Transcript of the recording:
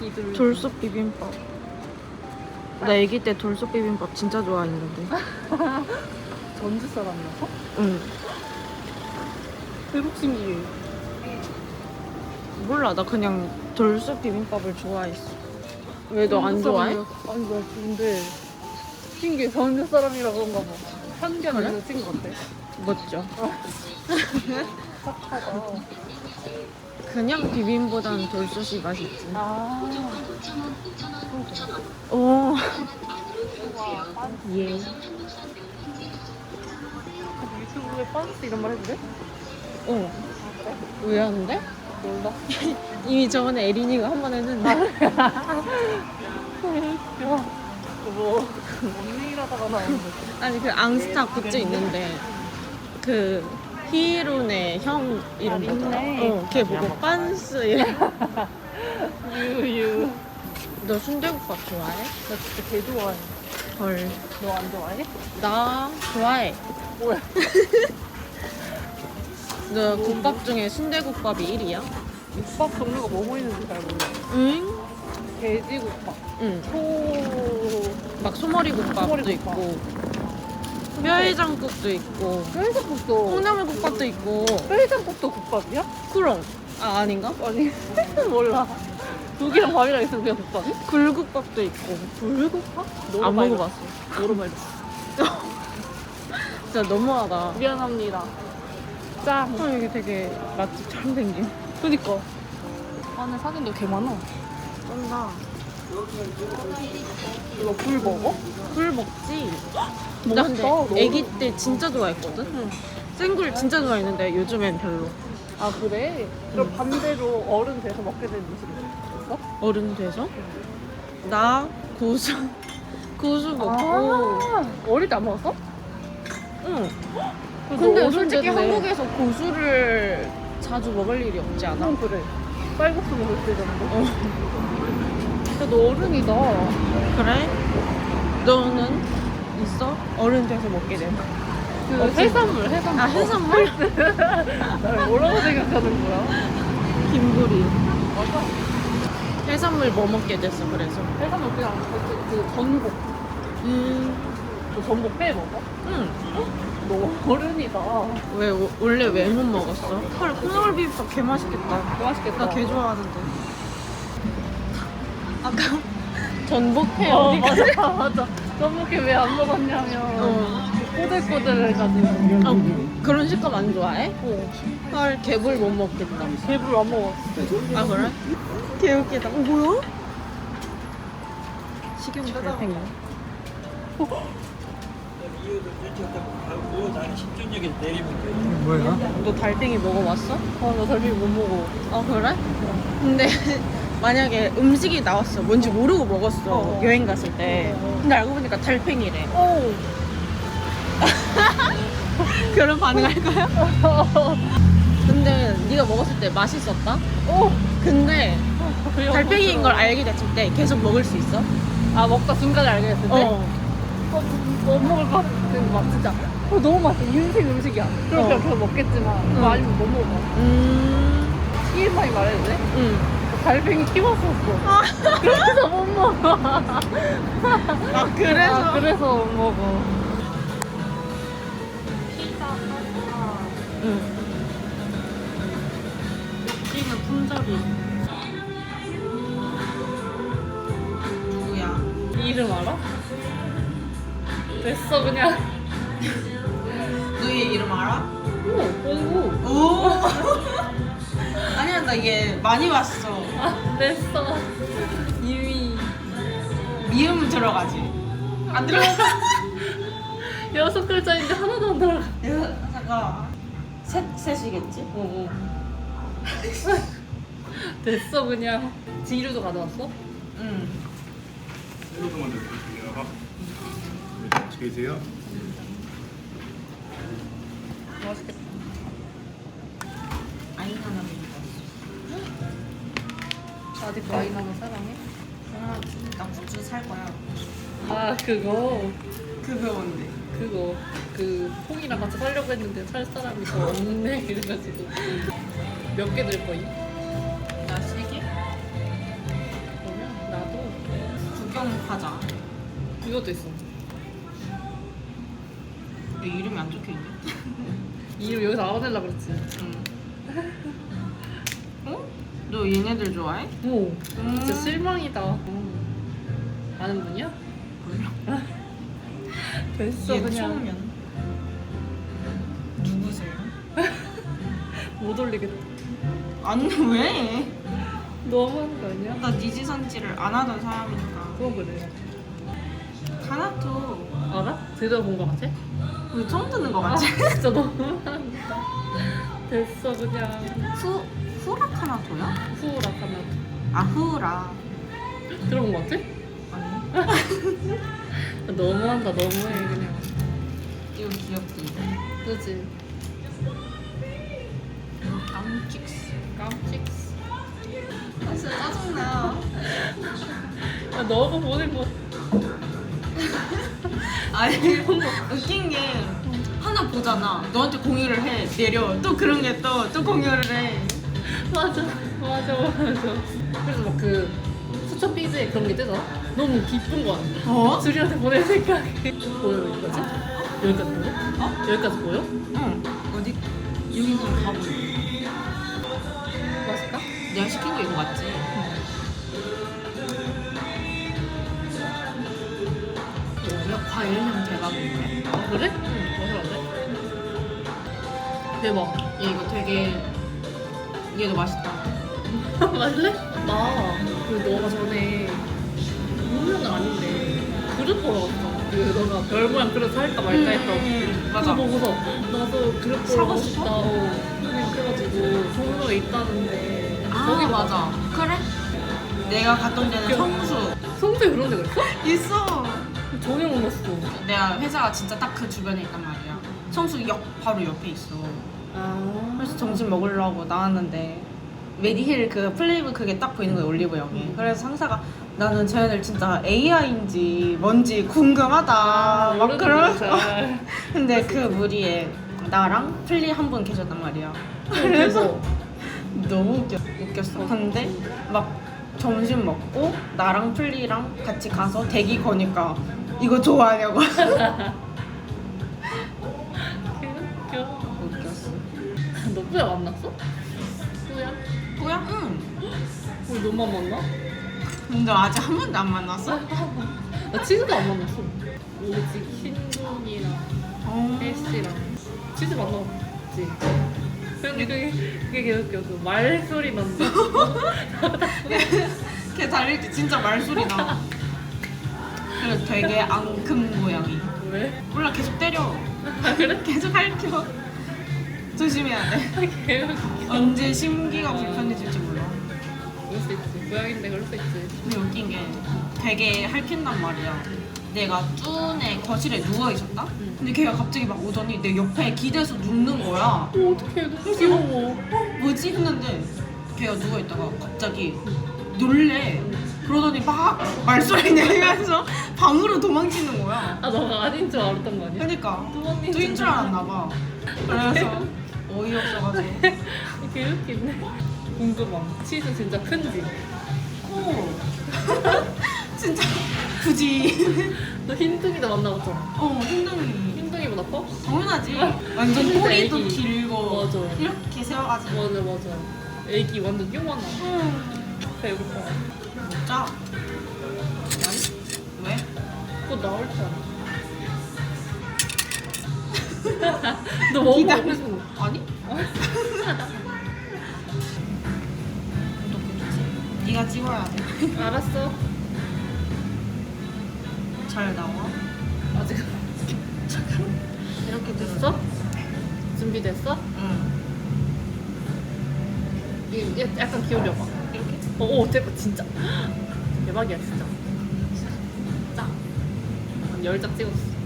기들. 돌솥 비빔밥. 나 아기 때 돌솥 비빔밥 진짜 좋아했는데. 전주 사람이라서? 응. 신기해. 몰라 나 그냥 돌솥 비빔밥을 좋아했어. 왜 너 안 좋아해? 아니 나 근데 신기해. 전주 사람이라 그런가 봐. 편견 그래? 그래? 친것 같아. 멋져. 착하다. 그냥 비빔보다는 돌솥이 맛있지. 아. 오. 예. 유튜브에 빤스 이런 말 해도 돼? 어. 왜 하는데? 몰라. 이미 저번에 에린이가 한 번 했는데. 야, 뭐 언니 일하다가 나오는 거지. 아니 그 앙스타 굿즈 있는데 그 히로네 형 이름 아, 뭐더라? 있네. 어, 걔 보고 빤스 이래. 유유. 너 순대국밥 좋아해? 나 진짜 개 좋아해. 헐. 너 안 좋아해? 나 좋아해. 뭐야? 너 국밥 중에 순대국밥이 1위야? 국밥 종류가 뭐뭐 있는지 잘 몰라. 응? 돼지국밥, 응. 소, 막 소머리국밥도 소머리국밥. 있고 뼈해장국도 있고 뼈해장국도. 콩나물국밥도 있고 뼈해장국도 국밥이야? 그럼 아 아닌가? 아니 몰라. 국이랑 밥이랑 있으면 그냥 국밥이? 굴국밥도 있고 불국밥? 안 먹어봤어. 노르말. 진짜 너무하다. 미안합니다. 짱. 어, 이게 되게 맛집처럼 생긴. 그니까. 안에 사진도 개 많아. 쩐다. 이거 불 먹어? 굴 먹지? 나 근데 너무. 애기 때 진짜 좋아했거든? 생굴 진짜 좋아했는데 요즘엔 별로. 아 그래? 그럼 반대로 어른 돼서 먹게 된 음식이 있어? 어른 돼서? 나 고수. 고수 먹고. 아, 어릴 때 안 먹었어? 응. 근데 어른 솔직히 됐네. 한국에서 고수를 자주 먹을 일이 없지 않아? 응 그래 쌀국수 먹을 때 정도 어. 야너 어른이다 그래? 너는 있어? 어른 돼서 먹게 된. 그. 해산물 해산물 아, 해산물? 날 뭐라고 생각하는 거야? 김구리. 맞아 해산물 뭐 먹게 됐어, 그래서? 해산물 그냥 그, 그 전복 음. 그 전복 빼 먹어? 응. 너 어른이다 왜, 오- 원래 왜 못 먹었어? 헐, 콩나물 비빔밥 개 맛있겠다. 개 맛있겠다 나 개 좋아하는데. 아까 전복회 어 어디 맞아 맞아 전복회 왜 안 먹었냐면 어. 꼬들꼬들해가지고 아, 그런 식감 안 좋아해? 어. 헐, 개불 못 먹겠다. 배불 안 먹었어 아, 그래? 개 웃기다. 어, 뭐야? 식용 달팽이. 뭐야? 너 달팽이 먹어봤어? 아나 달팽이 못 먹어 아, 그래? 근데 만약에 음식이 나왔어. 뭔지 모르고 먹었어. 어. 여행 갔을 때. 근데 알고 보니까 달팽이래. 오 그런 반응할 거야? 근데 네가 먹었을 때 맛있었다? 오 근데 그냥 달팽이인 걸 알게 됐을 때 계속 먹을 수 있어? 아 먹다 중간에 알게 됐을 때? 어. 어, 못 먹을 것 같은 맛 진짜 어, 너무 맛있어 인생 음식이야 그럼 어. 계속 먹겠지만 응. 그거 아니면 못 먹어 음. TMI 말해도 돼? 응. 달팽이 키웠었어 그래서 못 먹어 아, 그래서? 아, 그래서 못 먹어 응. 찌는 품절이. 누구야? 이름 알아? 됐어 그냥 많이 봤어. 아 됐어 이미 미음 들어가지. 안 들어가. 여섯 글자인데 하나도 안 들어가 내가 잠깐. 셋 셋이겠지? 어, 어. 됐어 그냥 지루도 가져왔어? 응. 새우도 먼저 드릴게요. 네, 계세요? 맛있겠다 아직 많이 남은 사랑해? 아, 나 굿즈 살 거야. 아 그거 그거 뭔데? 그거 그 퐁이랑 같이 살려고 했는데 살 사람이 더 없네 이래가지고 몇개들 거임? 나세 개? 어, 흑경 과자. 이것도 있어. 내 이름이 안 적혀 있네. 이름 여기서 알아내려 그랬지. 응. 어? 너 얘네들 좋아해? 오, 음. 진짜 실망이다. 아는 분이야? 몰라. 됐어 얘 그냥 처음이야. 누구세요? 못 올리겠다. 아니 왜? 너무한 거 아니야? 나 니지선지를 안 하던 사람이니까. 그거 그래. 가나토 알아? 들어본 거 같아? 우리 처음 듣는 거 아, 같지? 진짜 너무한다. 됐어 그냥 후 후라 카나토야? 후라 하면 아 후라. 들어본 거 같아? 아니. 너무한다 너무해 그냥. 이거 귀엽지 이거. 그지? 깜찍스. 깜찍스. 아 진짜 짜증나. 아, 너가 보낸 거. 아니 웃긴 게 하나 보잖아. 너한테 공유를 해 내려. 또 그런 게 또 또 공유를 해. 맞아 맞아 맞아. 그래서 막 그 수첩 비즈에 그런 게 뜨잖아. 너무 기쁜 거 아니야? 어? 줄이한테 보낼 생각이 보여 여기까지? 여기까지 보여? 어? 여기까지 보여? 응. 어디 여기는 가보. 맛있다? 내가 시킨 거 이거 맞지? 야 과일 향 대박인데? 아 그래? 응 맛있는데? 대박. 얘 이거 되게 얘도 맛있다. 맛있래? 나그 너가 전에 물은 아닌데 그릇 보러 갔어. 그 너가 별 모양 그릇 살까 말까 했다고. 음, 맞아. 그거 보고서 나도 그릇 보러 사고 가고? 싶다. 어. 그래가지고 종로에 있다는데 아 거기 맞아. 그래? 내가 갔던 데는 성수 성수에 그런 데가 있어? 있어. 전혀 몰랐어. 내가 회사가 진짜 딱 그 주변에 있단 말이야. 성수 역 바로 옆에 있어. 아 그래서 점심 먹으려고 나왔는데 메디힐 그 플레이브 그게 딱 보이는 거야 올리브영이. 그래서 상사가 나는 쟤네들 진짜 AI인지 뭔지 궁금하다. 막 그러면서. 잘. 근데 그 무리에 나랑 플리 한 분 계셨단 말이야. 그래서 너무 웃겨, 웃겼어. 근데 막 점심 먹고 나랑 플리랑 같이 가서 대기 거니까 이거 좋아하냐고. 너 뿌야 만났어? 뿌야? 뭐야? 응. 우리 너만 만나? 근데 아직 한 번도 안 만났어? 나 치즈도 안 만났어. 오직 신동이랑 어. 혜씨랑 치즈 만나봤지. 근데 그게 그게 개웃겨. 그 말소리만 걔 달릴 때 진짜 말소리 나. 그리고 되게 앙큼 고양이. 왜? 몰라 계속 때려. 아 그래? 계속 핥혀. 조심해야 돼. 개웃겨. 언제 심기가 불편해질지 몰라. 그럴 수 있지. 고양인데 그럴 수 있지. 근데 웃긴 게 되게 핥힌단 말이야. 내가 쭈네 거실에 누워 있었다. 응. 근데 걔가 갑자기 막 오더니 내 옆에 기대서 눕는 거야. 어, 어떡해. 너무 귀여워. 뭐지 했는데 걔가 누워 있다가 갑자기 놀래. 그러더니 막 말소리 내면서 방으로 도망치는 거야. 아, 너가 아닌 줄 알았던 거 아니야? 그러니까 뚜 언니 뚜인 줄 알았나 봐. 그래서 어이없어가지고. 개웃기네. 궁금함. 치즈 진짜 큰지? 오. 진짜 굳이. 너 흰둥이도 만나봤잖아. 어 힘듦이. 흰둥이보다 커? 당연하지. 완전 진짜 꼬리도 애기. 길고 맞아. 이렇게 세워가지고. 맞아, 맞아. 애기 완전 요만하. 음. 배고파. 진짜. 왜? 곧 나올 줄 알아. 너 먹어, 기다려. 먹고 싶은 거. 네가 찍어야 돼. 알았어. 잘 나와. 아직 이렇게. 됐어? 준비됐어? 응. 이게 약간 기울여봐. 이렇게? 어, 오, 대박, 진짜. 대박이야, 진짜. 짱. 한 10장 찍었어.